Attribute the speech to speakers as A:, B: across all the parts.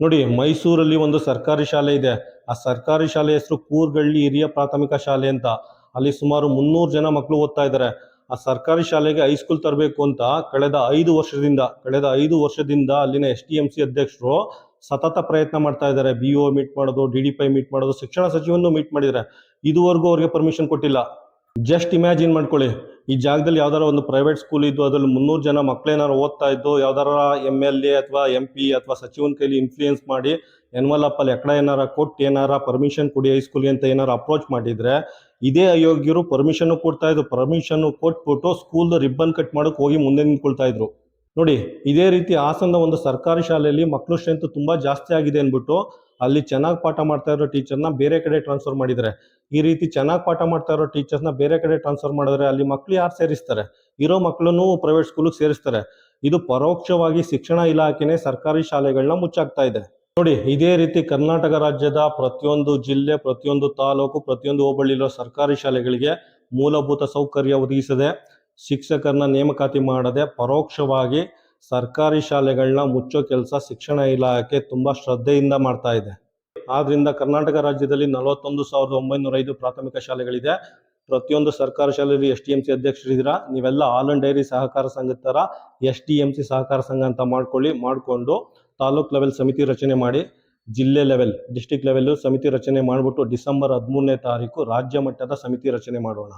A: ನೋಡಿ, ಮೈಸೂರಲ್ಲಿ ಒಂದು ಸರ್ಕಾರಿ ಶಾಲೆ ಇದೆ. ಆ ಸರ್ಕಾರಿ ಶಾಲೆ ಹೆಸರು ಕೂರ್ಗಳ್ಳಿ ಹಿರಿಯ ಪ್ರಾಥಮಿಕ ಶಾಲೆ ಅಂತ. ಅಲ್ಲಿ ಸುಮಾರು ಮುನ್ನೂರು ಜನ ಮಕ್ಕಳು ಓದ್ತಾ ಇದ್ದಾರೆ ಆ ಸರ್ಕಾರಿ ಶಾಲೆಗೆ ಹೈಸ್ಕೂಲ್ ತರಬೇಕು ಅಂತ ಕಳೆದ ಐದು ವರ್ಷದಿಂದ, ಕಳೆದ ಐದು ವರ್ಷದಿಂದ ಅಲ್ಲಿನ ಎಸ್ ಟಿ ಎಂ ಸಿ ಅಧ್ಯಕ್ಷರು ಸತತ ಪ್ರಯತ್ನ ಮಾಡ್ತಾ ಇದ್ದಾರೆ ಬಿ ಒ ಮೀಟ್ ಮಾಡೋದು D D P I meet ಮಾಡೋದು, ಶಿಕ್ಷಣ ಸಚಿವನ್ನು ಮೀಟ್ ಮಾಡಿದ್ದಾರೆ ಇದುವರೆಗೂ ಅವ್ರಿಗೆ ಪರ್ಮಿಷನ್ ಕೊಟ್ಟಿಲ್ಲ. ಜಸ್ಟ್ ಇಮ್ಯಾಜಿನ್ ಮಾಡ್ಕೊಳ್ಳಿ. ಈ ಜಾಗದಲ್ಲಿ ಯಾವ್ದಾರ ಒಂದು ಪ್ರೈವೇಟ್ ಸ್ಕೂಲ್ ಇದ್ದು ಅದ್ರಲ್ಲಿ ಮುನ್ನೂರು ಜನ ಮಕ್ಕಳೇನಾರು ಓದ್ತಾ ಇದ್ದು, ಯಾವ್ದಾರ ಎಂ ಎಲ್ ಎ ಅಥವಾ ಎಂ ಪಿ ಅಥವಾ ಸಚಿವನ ಕೈಲಿ ಇನ್ಫ್ಲೂಯೆನ್ಸ್ ಮಾಡಿ ಎನ್ವಲಪ್ ಅಲ್ಲಿ ಎಕಡ ಏನಾರ ಕೊಟ್ಟು ಏನಾರ ಪರ್ಮಿಷನ್ ಕೊಡಿ ಹೈಸ್ಕೂಲ್ಗೆ ಅಂತ ಏನಾರ ಅಪ್ರೋಚ್ ಮಾಡಿದ್ರೆ, ಇದೇ ಅಯೋಗ್ಯರು ಪರ್ಮಿಷನ್ ಕೊಡ್ತಾ ಇದ್ರು. ಪರ್ಮಿಷನ್ ಕೊಟ್ಬಿಟ್ಟು ಸ್ಕೂಲ್ ರಿಬ್ಬನ್ ಕಟ್ ಮಾಡಕ್ ಹೋಗಿ ಮುಂದೆ ನಿಂತ್ಕೊಳ್ತಾ ಇದ್ರು. ನೋಡಿ, ಇದೇ ರೀತಿ ಹಾಸನದ ಒಂದು ಸರ್ಕಾರಿ ಶಾಲೆಯಲ್ಲಿ ಮಕ್ಕಳು ಸ್ಟ್ರೆಂತ್ ತುಂಬಾ ಜಾಸ್ತಿ ಆಗಿದೆ ಅಂದ್ಬಿಟ್ಟು ಅಲ್ಲಿ ಚೆನ್ನಾಗಿ ಪಾಠ ಮಾಡ್ತಾ ಇರೋ ಟೀಚರ್ನ ಬೇರೆ ಕಡೆ ಟ್ರಾನ್ಸ್ಫರ್ ಮಾಡಿದರೆ ಈ ರೀತಿ ಚೆನ್ನಾಗಿ ಪಾಠ ಮಾಡ್ತಾ ಇರೋ ಟೀಚರ್ಸ್ನ ಬೇರೆ ಕಡೆ ಟ್ರಾನ್ಸ್ಫರ್ ಮಾಡಿದ್ರೆ ಅಲ್ಲಿ ಮಕ್ಕಳು ಯಾರು ಸೇರಿಸ್ತಾರೆ? ಇರೋ ಮಕ್ಕಳನ್ನು ಪ್ರೈವೇಟ್ ಸ್ಕೂಲಿಗೆ ಸೇರಿಸ್ತಾರೆ. ಇದು ಪರೋಕ್ಷವಾಗಿ ಶಿಕ್ಷಣ ಇಲಾಖೆನೇ ಸರ್ಕಾರಿ ಶಾಲೆಗಳನ್ನ ಮುಚ್ಚಾಗ್ತಾ ಇದೆ. ನೋಡಿ, ಇದೇ ರೀತಿ ಕರ್ನಾಟಕ ರಾಜ್ಯದ ಪ್ರತಿಯೊಂದು ಜಿಲ್ಲೆ, ಪ್ರತಿಯೊಂದು ತಾಲೂಕು, ಪ್ರತಿಯೊಂದು ಹೋಬಳಿಲಿರೋ ಸರ್ಕಾರಿ ಶಾಲೆಗಳಿಗೆ ಮೂಲಭೂತ ಸೌಕರ್ಯ ಒದಗಿಸದೆ. ಶಿಕ್ಷಕರನ್ನ ನೇಮಕಾತಿ ಮಾಡದೆ ಪರೋಕ್ಷವಾಗಿ ಸರ್ಕಾರಿ ಶಾಲೆಗಳನ್ನ ಮುಚ್ಚೋ ಕೆಲಸ ಶಿಕ್ಷಣ ಇಲಾಖೆ ತುಂಬಾ ಶ್ರದ್ಧೆಯಿಂದ ಮಾಡ್ತಾ ಇದೆ. ಆದ್ರಿಂದ ಕರ್ನಾಟಕ ರಾಜ್ಯದಲ್ಲಿ ನಲವತ್ತೊಂದು ಸಾವಿರದ ಒಂಬೈನೂರ ಐದು ಪ್ರಾಥಮಿಕ ಶಾಲೆಗಳಿದೆ. ಪ್ರತಿಯೊಂದು ಸರ್ಕಾರಿ ಶಾಲೆಯಲ್ಲಿ ಎಸ್ ಟಿ ಎಂ ಸಿ ಅಧ್ಯಕ್ಷರಿದ್ದೀರಾ? ನೀವೆಲ್ಲ ಆಲ್ ಅಂಡ್ ಡೈರಿ ಸಹಕಾರ ಸಂಘದ ಥರ ಎಸ್ ಟಿ ಎಂ ಸಿ ಸಹಕಾರ ಸಂಘ ಅಂತ ಮಾಡ್ಕೊಳ್ಳಿ, ಮಾಡಿಕೊಂಡು ತಾಲೂಕ್ ಲೆವೆಲ್ ಸಮಿತಿ ರಚನೆ ಮಾಡಿ, ಜಿಲ್ಲೆ ಲೆವೆಲ್ ಡಿಸ್ಟಿಕ್ ಲೆವೆಲ್ ಸಮಿತಿ ರಚನೆ ಮಾಡಿಬಿಟ್ಟು ಡಿಸೆಂಬರ್ ಹದಿಮೂರನೇ ತಾರೀಕು ರಾಜ್ಯ ಮಟ್ಟದ ಸಮಿತಿ ರಚನೆ ಮಾಡೋಣ.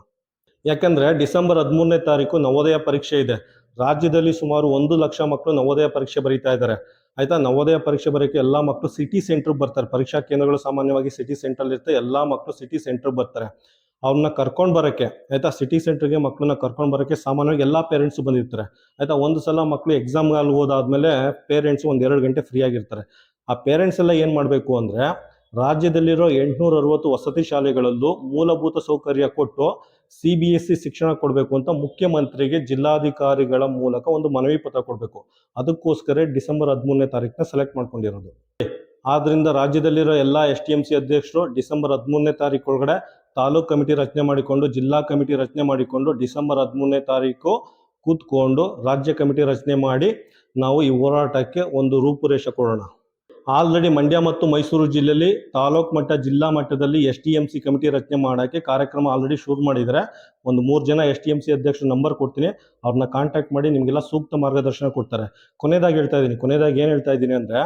A: ಯಾಕಂದ್ರೆ ಡಿಸೆಂಬರ್ ಹದಿಮೂರನೇ ತಾರೀಕು ನವೋದಯ ಪರೀಕ್ಷೆ ಇದೆ. ರಾಜ್ಯದಲ್ಲಿ ಸುಮಾರು ಒಂದು ಲಕ್ಷ ಮಕ್ಕಳು ನವೋದಯ ಪರೀಕ್ಷೆ ಬರೀತಾ ಇದ್ದಾರೆ. ಆಯ್ತಾ? ನವೋದಯ ಪರೀಕ್ಷೆ ಬರೋಕ್ಕೆ ಎಲ್ಲ ಮಕ್ಕಳು ಸಿಟಿ ಸೆಂಟರ್ ಬರ್ತಾರೆ. ಪರೀಕ್ಷಾ ಕೇಂದ್ರಗಳು ಸಾಮಾನ್ಯವಾಗಿ ಸಿಟಿ ಸೆಂಟರ್ ಇರುತ್ತೆ ಎಲ್ಲ ಮಕ್ಕಳು ಸಿಟಿ ಸೆಂಟರ್ ಬರ್ತಾರೆ. ಅವ್ರನ್ನ ಕರ್ಕೊಂಡು ಬರೋಕ್ಕೆ ಆಯ್ತಾ? ಸಿಟಿ ಸೆಂಟ್ರಿಗೆ ಮಕ್ಕಳನ್ನ ಕರ್ಕೊಂಡು ಬರೋಕ್ಕೆ ಸಾಮಾನ್ಯವಾಗಿ ಎಲ್ಲ ಪೇರೆಂಟ್ಸ್ ಬಂದಿರ್ತಾರೆ. ಆಯ್ತಾ? ಒಂದು ಸಲ ಮಕ್ಕಳು ಎಕ್ಸಾಮ್ಗೆ ಅಲ್ಲಿ ಹೋದಾದ್ಮೇಲೆ ಪೇರೆಂಟ್ಸ್ ಒಂದು ಎರಡು ಗಂಟೆ ಫ್ರೀ ಆಗಿರ್ತಾರೆ. ಆ ಪೇರೆಂಟ್ಸ್ ಎಲ್ಲ ಏನು ಮಾಡಬೇಕು ಅಂದ್ರೆ ರಾಜ್ಯದಲ್ಲಿರೋ ಎಂಟ್ನೂರ ಅರವತ್ತು ವಸತಿ ಶಾಲೆಗಳಲ್ಲೂ ಮೂಲಭೂತ ಸೌಕರ್ಯ ಕೊಟ್ಟು ಸಿ ಬಿ ಎಸ್ ಸಿ ಶಿಕ್ಷಣ ಕೊಡಬೇಕು ಅಂತ ಮುಖ್ಯಮಂತ್ರಿಗೆ ಜಿಲ್ಲಾಧಿಕಾರಿಗಳ ಮೂಲಕ ಒಂದು ಮನವಿ ಪತ್ರ ಕೊಡಬೇಕು. ಅದಕ್ಕೋಸ್ಕರ ಡಿಸೆಂಬರ್ ಹದಿಮೂರನೇ ತಾರೀಕನ್ನ ಸೆಲೆಕ್ಟ್ ಮಾಡ್ಕೊಂಡಿರೋದು. ಆದ್ರಿಂದ ರಾಜ್ಯದಲ್ಲಿರೋ ಎಲ್ಲ ಎಸ್ ಟಿ ಎಂ ಸಿ ಅಧ್ಯಕ್ಷರು ಡಿಸೆಂಬರ್ ಹದಿಮೂರನೇ ತಾರೀಕು ಒಳಗಡೆ ತಾಲೂಕು ಕಮಿಟಿ ರಚನೆ ಮಾಡಿಕೊಂಡು, ಜಿಲ್ಲಾ ಕಮಿಟಿ ರಚನೆ ಮಾಡಿಕೊಂಡು ಡಿಸೆಂಬರ್ ಹದಿಮೂರನೇ ತಾರೀಕು ಕೂತ್ಕೊಂಡು ರಾಜ್ಯ ಕಮಿಟಿ ರಚನೆ ಮಾಡಿ ನಾವು ಈ ಹೋರಾಟಕ್ಕೆ ಒಂದು ರೂಪುರೇಷೆ ಕೊಡೋಣ. ಆಲ್ರೆಡಿ ಮಂಡ್ಯ ಮತ್ತು ಮೈಸೂರು ಜಿಲ್ಲೆಯಲ್ಲಿ ತಾಲೂಕು ಮಟ್ಟ, ಜಿಲ್ಲಾ ಮಟ್ಟದಲ್ಲಿ S T M C committee ರಚನೆ ಮಾಡೋಕ್ಕೆ ಕಾರ್ಯಕ್ರಮ ಆಲ್ರೆಡಿ ಶುರು ಮಾಡಿದ್ದಾರೆ. ಒಂದು ಮೂರು ಜನ ಎಸ್ ಟಿ ಎಂ ಸಿ ಅಧ್ಯಕ್ಷರ ನಂಬರ್ ಕೊಡ್ತೀನಿ. ಅವ್ರನ್ನ ಕಾಂಟ್ಯಾಕ್ಟ್ ಮಾಡಿ ನಿಮಗೆಲ್ಲ ಸೂಕ್ತ ಮಾರ್ಗದರ್ಶನ ಕೊಡ್ತಾರೆ. ಕೊನೆಯದಾಗಿ ಹೇಳ್ತಾ ಇದ್ದೀನಿ. ಕೊನೆಯದಾಗಿ ಏನು ಹೇಳ್ತಾ ಇದ್ದೀನಿ ಅಂದರೆ,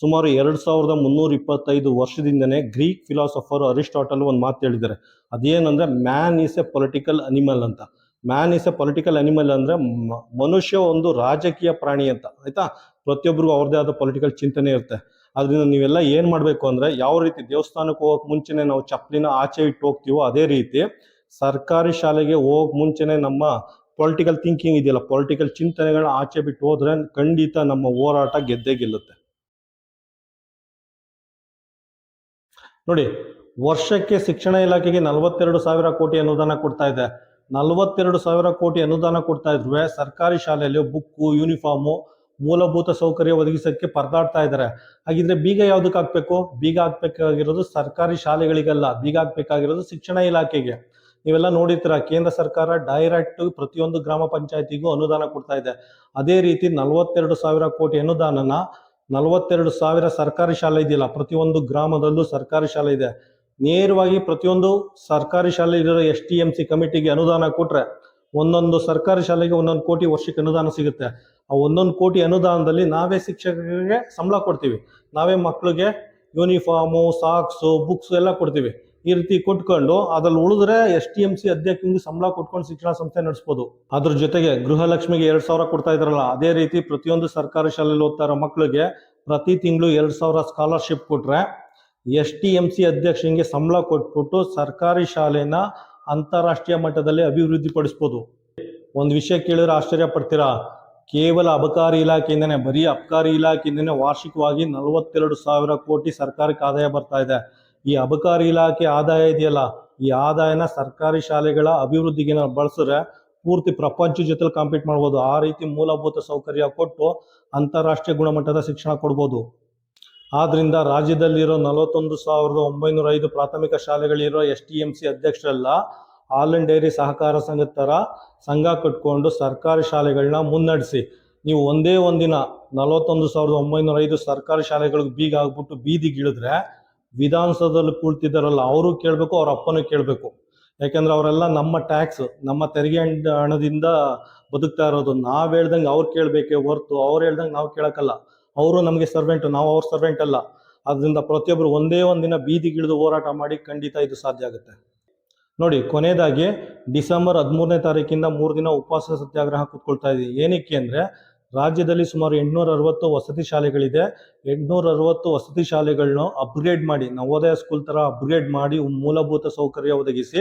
A: ಸುಮಾರು ಎರಡು ಸಾವಿರದ ಮುನ್ನೂರ ಇಪ್ಪತ್ತೈದು ವರ್ಷದಿಂದನೇ ಗ್ರೀಕ್ ಫಿಲಾಸಫರ್ ಅರಿಸ್ಟಾಟಲ್ ಒಂದು ಮಾತು ಹೇಳಿದ್ದಾರೆ. ಅದೇನಂದ್ರೆ, man is a political animal ಅಂತ. Man is a political animal ಅಂದ್ರೆ ಮನುಷ್ಯ ಒಂದು ರಾಜಕೀಯ ಪ್ರಾಣಿ ಅಂತ. ಆಯ್ತಾ? ಪ್ರತಿಯೊಬ್ಬರಿಗೂ ಅವ್ರದ್ದೇ ಆದ ಪೊಲಿಟಿಕಲ್ ಚಿಂತನೆ ಇರುತ್ತೆ. ಅದರಿಂದ ನೀವೆಲ್ಲ ಏನು ಮಾಡಬೇಕು ಅಂದ್ರೆ ಯಾವ ರೀತಿ ದೇವಸ್ಥಾನಕ್ಕೆ ಹೋಗಕ್ ಮುಂಚೆನೆ ನಾವು ಚಪ್ಪಲಿನ ಆಚೆ ಇಟ್ಟು ಹೋಗ್ತೀವೋ ಅದೇ ರೀತಿ ಸರ್ಕಾರಿ ಶಾಲೆಗೆ ಹೋಗ್ ಮುಂಚೆನೆ ನಮ್ಮ ಪೊಲಿಟಿಕಲ್ ಥಿಂಕಿಂಗ್ ಇದೆಯಲ್ಲ ಪೊಲಿಟಿಕಲ್ ಚಿಂತನೆಗಳನ್ನ ಆಚೆ ಬಿಟ್ಟು ಹೋದ್ರೆ ಖಂಡಿತ ನಮ್ಮ ಹೋರಾಟ ಗೆದ್ದೇ ಗೆಲ್ಲುತ್ತೆ. ನೋಡಿ, ವರ್ಷಕ್ಕೆ ಶಿಕ್ಷಣ ಇಲಾಖೆಗೆ ನಲವತ್ತೆರಡು ಸಾವಿರ ಕೋಟಿ ಅನುದಾನ ಕೊಡ್ತಾ ಇದೆ. ನಲವತ್ತೆರಡು ಸಾವಿರ ಕೋಟಿ ಅನುದಾನ ಕೊಡ್ತಾ ಇದ್ರು ಸರ್ಕಾರಿ ಶಾಲೆಯಲ್ಲಿ ಬುಕ್ಕು ಯೂನಿಫಾರ್ಮು ಮೂಲಭೂತ ಸೌಕರ್ಯ ಒದಗಿಸೋಕ್ಕೆ ಪರದಾಡ್ತಾ ಇದ್ದಾರೆ. ಹಾಗಿದ್ರೆ ಬೀಗ ಯಾವ್ದಕ್ಕೆ ಹಾಕ್ಬೇಕು? ಬೀಗ ಹಾಕ್ಬೇಕಾಗಿರೋದು ಸರ್ಕಾರಿ ಶಾಲೆಗಳಿಗಲ್ಲ, ಬೀಗ ಹಾಕ್ಬೇಕಾಗಿರೋದು ಶಿಕ್ಷಣ ಇಲಾಖೆಗೆ. ನೀವೆಲ್ಲ ನೋಡಿರ್ತೀರ, ಕೇಂದ್ರ ಸರ್ಕಾರ ಡೈರೆಕ್ಟ್ ಪ್ರತಿಯೊಂದು ಗ್ರಾಮ ಪಂಚಾಯತಿಗೂ ಅನುದಾನ ಕೊಡ್ತಾ ಇದೆ. ಅದೇ ರೀತಿ ನಲವತ್ತೆರಡು ಸಾವಿರ ಕೋಟಿ ಅನುದಾನನ ನಲವತ್ತೆರಡು ಸಾವಿರ ಸರ್ಕಾರಿ ಶಾಲೆ ಇದೆಯಲ್ಲ, ಪ್ರತಿಯೊಂದು ಗ್ರಾಮದಲ್ಲೂ ಸರ್ಕಾರಿ ಶಾಲೆ ಇದೆ. ನೇರವಾಗಿ ಪ್ರತಿಯೊಂದು ಸರ್ಕಾರಿ ಶಾಲೆ ಇರೋ ಎಸ್ ಟಿ ಎಂ ಸಿ ಕಮಿಟಿಗೆ ಅನುದಾನ ಕೊಟ್ರೆ ಒಂದೊಂದು ಸರ್ಕಾರಿ ಶಾಲೆಗೆ ಒಂದೊಂದು ಕೋಟಿ ವರ್ಷಕ್ಕೆ ಅನುದಾನ ಸಿಗುತ್ತೆ. ಆ ಒಂದೊಂದು ಕೋಟಿ ಅನುದಾನದಲ್ಲಿ ನಾವೇ ಶಿಕ್ಷಕರಿಗೆ ಸಂಬಳ ಕೊಡ್ತೀವಿ. ನಾವೇ ಮಕ್ಕಳಿಗೆ ಯೂನಿಫಾರ್ಮು, ಸಾಕ್ಸು, ಬುಕ್ಸ್ ಎಲ್ಲ ಕೊಡ್ತೀವಿ. ಈ ರೀತಿ ಕೊಟ್ಕೊಂಡು ಅದ್ರಲ್ಲಿ ಉಳಿದ್ರೆ ಎಸ್ ಟಿ ಎಂ ಸಿ ಅಧ್ಯಕ್ಷನಿಗೆ ಸಂಬಳ ಕೊಟ್ಕೊಂಡು ಶಿಕ್ಷಣ ಸಂಸ್ಥೆ ನಡೆಸ್ಬೋದು. ಅದ್ರ ಜೊತೆಗೆ ಗೃಹಲಕ್ಷ್ಮಿಗೆ ಎರಡ್ ಸಾವಿರ ಕೊಡ್ತಾ ಇದ್ರಲ್ಲ ಅದೇ ರೀತಿ ಪ್ರತಿಯೊಂದು ಸರ್ಕಾರಿ ಶಾಲೆಯಲ್ಲಿ ಓದ್ತಾ ಮಕ್ಕಳಿಗೆ ಪ್ರತಿ ತಿಂಗಳು ಎರಡ್ ಸಾವಿರ ಸ್ಕಾಲರ್ಶಿಪ್ ಕೊಟ್ರೆ ಎಸ್ ಟಿ ಎಂ ಸಿ ಅಧ್ಯಕ್ಷನಿಗೆ ಸಂಬಳ ಕೊಟ್ಬಿಟ್ಟು ಸರ್ಕಾರಿ ಶಾಲೆನ ಅಂತಾರಾಷ್ಟ್ರೀಯ ಮಟ್ಟದಲ್ಲಿ ಅಭಿವೃದ್ಧಿ ಪಡಿಸ್ಬೋದು ಒಂದು ವಿಷಯ ಕೇಳಿದ್ರೆ ಆಶ್ಚರ್ಯ ಪಡ್ತೀರಾ? ಕೇವಲ ಅಬಕಾರಿ ಇಲಾಖೆಯಿಂದನೇ, ಬರೀ ಅಬಕಾರಿ ಇಲಾಖೆಯಿಂದನೇ ವಾರ್ಷಿಕವಾಗಿ ನಲವತ್ತೆರಡು ಸಾವಿರ ಕೋಟಿ ಸರ್ಕಾರಕ್ಕೆ ಆದಾಯ ಬರ್ತಾ ಇದೆ. ಈ ಅಬಕಾರಿ ಇಲಾಖೆ ಆದಾಯ ಇದೆಯಲ್ಲ, ಈ ಆದಾಯನ ಸರ್ಕಾರಿ ಶಾಲೆಗಳ ಅಭಿವೃದ್ಧಿಗೆ ನಾವು ಬಳಸಿದ್ರೆ ಪೂರ್ತಿ ಪ್ರಪಂಚ ಜೊತೆ ಕಾಂಪೀಟ್ ಮಾಡ್ಬೋದು. ಆ ರೀತಿ ಮೂಲಭೂತ ಸೌಕರ್ಯ ಕೊಟ್ಟು ಅಂತಾರಾಷ್ಟ್ರೀಯ ಗುಣಮಟ್ಟದ ಶಿಕ್ಷಣ ಕೊಡ್ಬೋದು. ಆದ್ರಿಂದ ರಾಜ್ಯದಲ್ಲಿರೋ ನಲವತ್ತೊಂದು ಸಾವಿರದ ಒಂಬೈನೂರ ಐದು ಪ್ರಾಥಮಿಕ ಶಾಲೆಗಳಿರೋ ಎಸ್ ಟಿ ಎಂ ಸಿ ಅಧ್ಯಕ್ಷರೆಲ್ಲ ಹಾಲನ್ ಡೈರಿ ಸಹಕಾರ ಸಂಘದ ಥರ ಸಂಘ ಕಟ್ಕೊಂಡು ಸರ್ಕಾರಿ ಶಾಲೆಗಳನ್ನ ಮುನ್ನಡೆಸಿ. ನೀವು ಒಂದೇ ಒಂದಿನ ನಲವತ್ತೊಂದು ಸಾವಿರದ ಒಂಬೈನೂರ ಐದು ಸರ್ಕಾರಿ ಶಾಲೆಗಳಿಗೆ ಬೀಗ ಆಗ್ಬಿಟ್ಟು ಬೀದಿಗಿಳಿದ್ರೆ ವಿಧಾನಸೌಧದಲ್ಲಿ ಕೂಳ್ತಿದ್ದಾರಲ್ಲ ಅವರು ಕೇಳಬೇಕು, ಅವ್ರ ಅಪ್ಪನೂ ಕೇಳಬೇಕು. ಯಾಕೆಂದ್ರೆ ಅವರೆಲ್ಲ ನಮ್ಮ ಟ್ಯಾಕ್ಸ್, ನಮ್ಮ ತೆರಿಗೆ ಹಣದಿಂದ ಬದುಕ್ತಾ ಇರೋದು. ನಾವು ಹೇಳ್ದಂಗೆ ಅವ್ರು ಕೇಳಬೇಕೇ ಹೊರ್ತು ಅವ್ರು ಹೇಳ್ದಂಗೆ ನಾವು ಕೇಳಕ್ಕಲ್ಲ. ಅವರು ನಮಗೆ ಸರ್ವೆಂಟ್ ನಾವು ಅವ್ರ ಸರ್ವೆಂಟ್ ಅಲ್ಲ. ಅದರಿಂದ ಪ್ರತಿಯೊಬ್ಬರು ಒಂದೇ ಒಂದಿನ ಬೀದಿಗಿಳಿದು ಹೋರಾಟ ಮಾಡಿ ಖಂಡಿತ ಇದು ಸಾಧ್ಯ ಆಗುತ್ತೆ. ನೋಡಿ ಕೊನೆಯದಾಗಿ ಡಿಸೆಂಬರ್ ಹದಿಮೂರನೇ ತಾರೀಕಿಂದ ಮೂರು ದಿನ ಉಪವಾಸ ಸತ್ಯಾಗ್ರಹ ಕೂತ್ಕೊಳ್ತಾ ಇದ್ದೀವಿ ಏನಕ್ಕೆ ಅಂದರೆ ರಾಜ್ಯದಲ್ಲಿ ಸುಮಾರು ಎಂಟುನೂರ ಅರವತ್ತು ವಸತಿ ಶಾಲೆಗಳಿದೆ. ಎಂಟುನೂರ ಅರವತ್ತು ವಸತಿ ಶಾಲೆಗಳನ್ನ ಅಪ್ಗ್ರೇಡ್ ಮಾಡಿ, ನವೋದಯ ಸ್ಕೂಲ್ ಥರ ಅಪ್ಗ್ರೇಡ್ ಮಾಡಿ, ಮೂಲಭೂತ ಸೌಕರ್ಯ ಒದಗಿಸಿ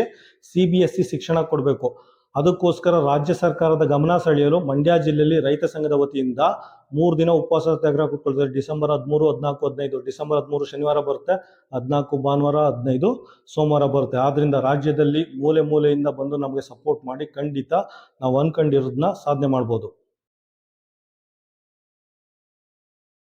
A: ಸಿ ಬಿ ಎಸ್ ಸಿ ಶಿಕ್ಷಣ ಕೊಡಬೇಕು. ಅದಕ್ಕೋಸ್ಕರ ರಾಜ್ಯ ಸರ್ಕಾರದ ಗಮನ ಸೆಳೆಯಲು ಮಂಡ್ಯ ಜಿಲ್ಲೆಯಲ್ಲಿ ರೈತ ಸಂಘದ ವತಿಯಿಂದ ಮೂರು ದಿನ ಉಪವಾಸ ಸತ್ಯಾಗ್ರಹ ಕೂತ್ಕೊಳ್ತಾರೆ. ಡಿಸೆಂಬರ್ ಹದಿಮೂರು, ಹದಿನಾಲ್ಕು, ಹದಿನೈದು. ಡಿಸೆಂಬರ್ ಹದಿಮೂರು ಶನಿವಾರ ಬರುತ್ತೆ, ಹದಿನಾಲ್ಕು ಭಾನುವಾರ, ಹದಿನೈದು ಸೋಮವಾರ ಬರುತ್ತೆ. ಆದ್ರಿಂದ ರಾಜ್ಯದಲ್ಲಿ ಮೂಲೆ ಮೂಲೆಯಿಂದ ಬಂದು ನಮಗೆ ಸಪೋರ್ಟ್ ಮಾಡಿ ಖಂಡಿತ ನಾವು ಅನ್ಕೊಂಡಿರೋದನ್ನ ಸಾಧನೆ ಮಾಡ್ಬೋದು.